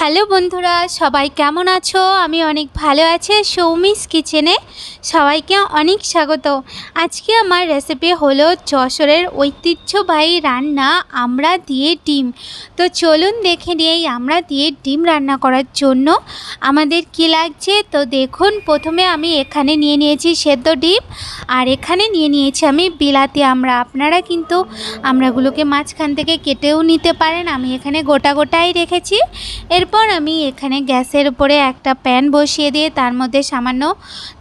Hello বন্ধুরা, সবাই কেমন আছো? আমি অনেক ভালো আছি সৌমিস কিচেনে। সবাইকে অনেক স্বাগত। আজকে আমার রেসিপি হলো যশোরের ঐতিহ্যবাহী রান্না আমরা দিয়ে ডিম। তো চলুন দেখে নিই আমরা দিয়ে ডিম রান্না করার জন্য। আমাদের কি লাগছে? তো দেখুন, প্রথমে আমি এখানে নিয়ে নিয়েছি সেদ্ধ ডিম আর এখানে নিয়ে নিয়েছি আমি বিলাতি আমরা। আপনারা কিন্তু আমরাগুলোকে মাঝখান থেকে কেটেও নিতে পারেন। আমি এখানে গোটা গোটাই রেখেছি। এরপর আমি এখানে গ্যাসের উপরে একটা প্যান বসিয়ে দিয়ে তার মধ্যে সামান্য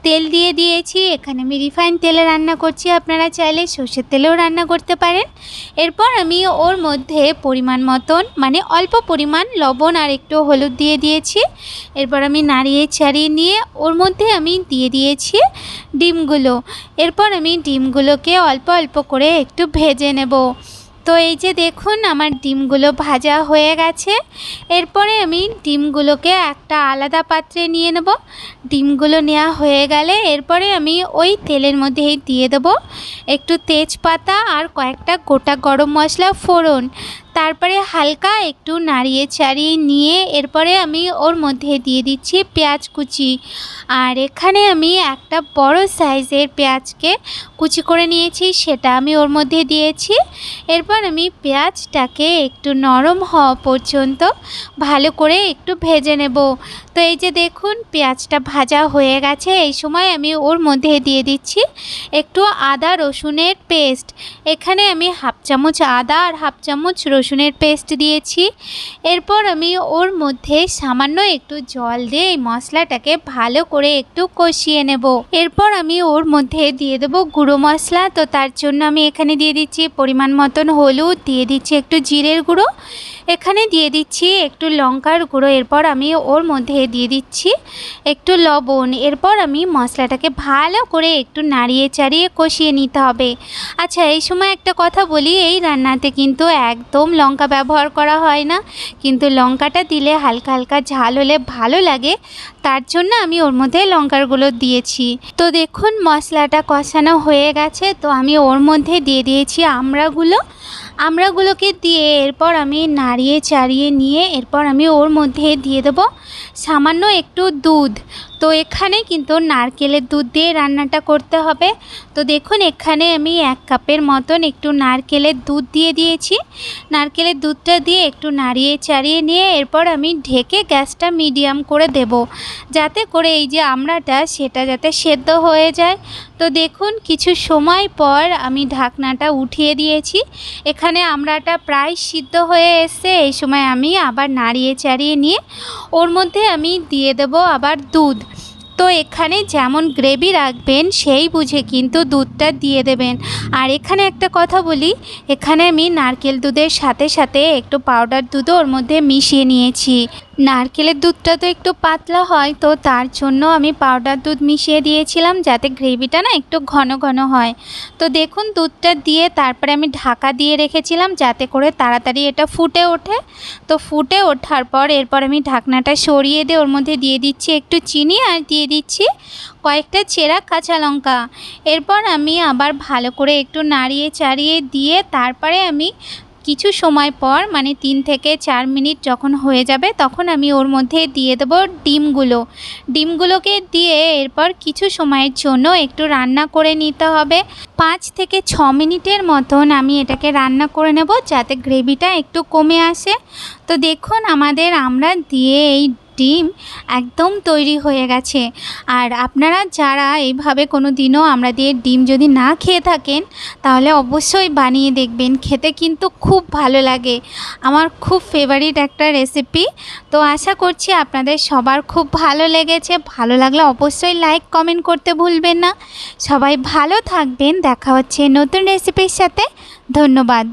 তেল দিয়ে দিয়েছি। এখানে আমি রিফাইন তেলে রান্না করছি, আপনারা চাইলে সর্ষের তেলেও রান্না করতে পারেন। এরপর আমি ওর মধ্যে পরিমাণ মতন মানে অল্প পরিমাণ লবণ আর একটু হলুদ দিয়ে দিয়েছি। এরপর আমি নাড়িয়ে ছাড়িয়ে নিয়ে ওর মধ্যে আমি দিয়ে দিয়েছি ডিমগুলো। এরপর আমি ডিমগুলোকে অল্প অল্প করে একটু ভেজে নেব। তো এই যে দেখুন, আমার ডিমগুলো ভাজা হয়ে গেছে। এরপরে আমি ডিমগুলোকে একটা আলাদা পাত্রে নিয়ে নেব। ডিমগুলো নেওয়া হয়ে গেলে এরপরে আমি ওই তেলের মধ্যেই দিয়ে দেব। একটু তেজপাতা আর কয়েকটা গোটা গরম মশলা ফোড়ন। তারপরে হালকা একটু নাড়িয়ে চাড়িয়ে নিয়ে এরপরে আমি ওর মধ্যে দিয়ে দিচ্ছি পেঁয়াজ কুচি। আর এখানে আমি একটা বড় সাইজের পেঁয়াজকে কুচি করে নিয়েছি, সেটা আমি ওর মধ্যে দিয়েছি। এরপর আমি পেঁয়াজটাকে একটু নরম হওয়া পর্যন্ত ভালো করে একটু ভেজে নেব। তো এই যে দেখুন, পেঁয়াজটা ভাজা হয়ে গেছে। এই সময় আমি ওর মধ্যে দিয়ে দিচ্ছি একটু আদা রসুনের পেস্ট। এখানে আমি হাফ চামচ আদা আর হাফ চামচ রসুনের পেস্ট দিয়েছি। এরপর আমি ওর মধ্যে সামান্য একটু জল দিয়ে মশলাটাকে ভালো করে একটু কষিয়ে নেব। এরপর আমি ওর মধ্যে দিয়ে দেবো গুঁড়ো মশলা। তো তার জন্য আমি এখানে দিয়ে দিচ্ছি পরিমাণ মতন হলুদ, দিয়ে দিচ্ছি একটু জিরের গুঁড়ো। এখানে দিয়ে দিচ্ছি একটু লঙ্কার গুঁড়ো, এরপর আমি ওর মধ্যে দিয়ে দিচ্ছি একটু লবণ, এরপর আমি মশলাটাকে ভালো করে একটু নাড়িয়ে চাড়িয়ে কষিয়ে নিতে হবে। আচ্ছা এই সময় একটা কথা বলি, এই রান্নাতে কিন্তু একদম লঙ্কা ব্যবহার করা হয় না, কিন্তু লঙ্কাটা দিলে হালকা হালকা ঝাল হলে ভালো লাগে, তার জন্য আমি ওর মধ্যে লঙ্কারগুলো দিয়েছি। তো দেখুন, মশলাটা কষানো হয়ে গেছে, তো আমি ওর মধ্যে দিয়ে দিয়েছি আমড়াগুলো। আমড়াগুলোকে দিয়ে এরপর আমি নাড়িয়ে চাড়িয়ে নিয়ে এরপর আমি ওর মধ্যে দিয়ে দেবো সামান্য একটু দুধ। তো এখানে কিন্তু নারকেলের দুধ দিয়ে রান্নাটা করতে হবে। তো দেখুন, এখানে আমি এক কাপের মতন একটু নারকেলের দুধ দিয়ে দিয়েছি। নারকেলের দুধটা দিয়ে একটু নাড়িয়ে চাড়িয়ে নিয়ে এরপর আমি ঢেকে গ্যাসটা মিডিয়াম করে দেব। যাতে করে এই যে আমড়াটা, সেটা যাতে সেদ্ধ হয়ে যায়। তো দেখুন, কিছু সময় পর আমি ঢাকনাটা উঠিয়ে দিয়েছি। এখানে আমড়াটা প্রায় সিদ্ধ হয়ে এসছে। এই সময় আমি আবার নাড়িয়ে চাড়িয়ে নিয়ে ওর মধ্যে আমি দিয়ে দেব আবার দুধ। তো এখানে যেমন গ্রেভি রাখবেন, সেই বুঝে কিন্তু দুধটা দিয়ে দেবেন। আর এখানে একটা কথা বলি, এখানে আমি নারকেল দুধের সাথে সাথে একটু পাউডার দুধও ওর মধ্যে মিশিয়ে নিয়েছি। নারকেলের দুধটা তো একটু পাতলা হয়, তো তার জন্য আমি পাউডার দুধ মিশিয়ে দিয়েছিলাম যাতে গ্রেভিটা না একটু ঘন ঘন হয়। তো দেখুন দুধটা দিয়ে তারপরে আমি ঢাকা দিয়ে রেখেছিলাম যাতে করে তাড়াতাড়ি এটা ফুটে ওঠে। তো ফুটে ওঠার পর এরপর আমি ঢাকনাটা সরিয়ে দিয়ে ওর মধ্যে দিয়ে দিচ্ছি একটু চিনি আর দিয়ে দিচ্ছি কয়েকটা চেরা কাঁচা লঙ্কা। এরপর আমি আবার ভালো করে একটু নাড়িয়ে চাড়িয়ে দিয়ে তারপরে আমি কিছু সময় পর মানে তিন থেকে চার মিনিট যখন হয়ে যাবে, তখন আমি ওর মধ্যে দিয়ে দেবো ডিমগুলো। ডিমগুলোকে দিয়ে এরপর কিছু সময়ের জন্য একটু রান্না করে নিতে হবে। পাঁচ থেকে ছ মিনিটের মতন আমি এটাকে রান্না করে নেব, যাতে গ্রেভিটা একটু কমে আসে। তো দেখুন, আমাদের আমরা দিয়ে এই ডিম একদম তৈরি হয়ে গেছে। আর আপনারা যারা এইভাবে কোনো দিনও আমরা দিয়ে ডিম যদি না খেয়ে থাকেন, তাহলে অবশ্যই বানিয়ে দেখবেন। খেতে কিন্তু খুব ভালো লাগে। আমার খুব ফেভারিট একটা রেসিপি তো আশা করছি আপনাদের সবার খুব ভালো লেগেছে। ভালো লাগলে অবশ্যই লাইক কমেন্ট করতে ভুলবেন না। সবাই ভালো থাকবেন। দেখা হচ্ছে নতুন রেসিপির সাথে। ধন্যবাদ।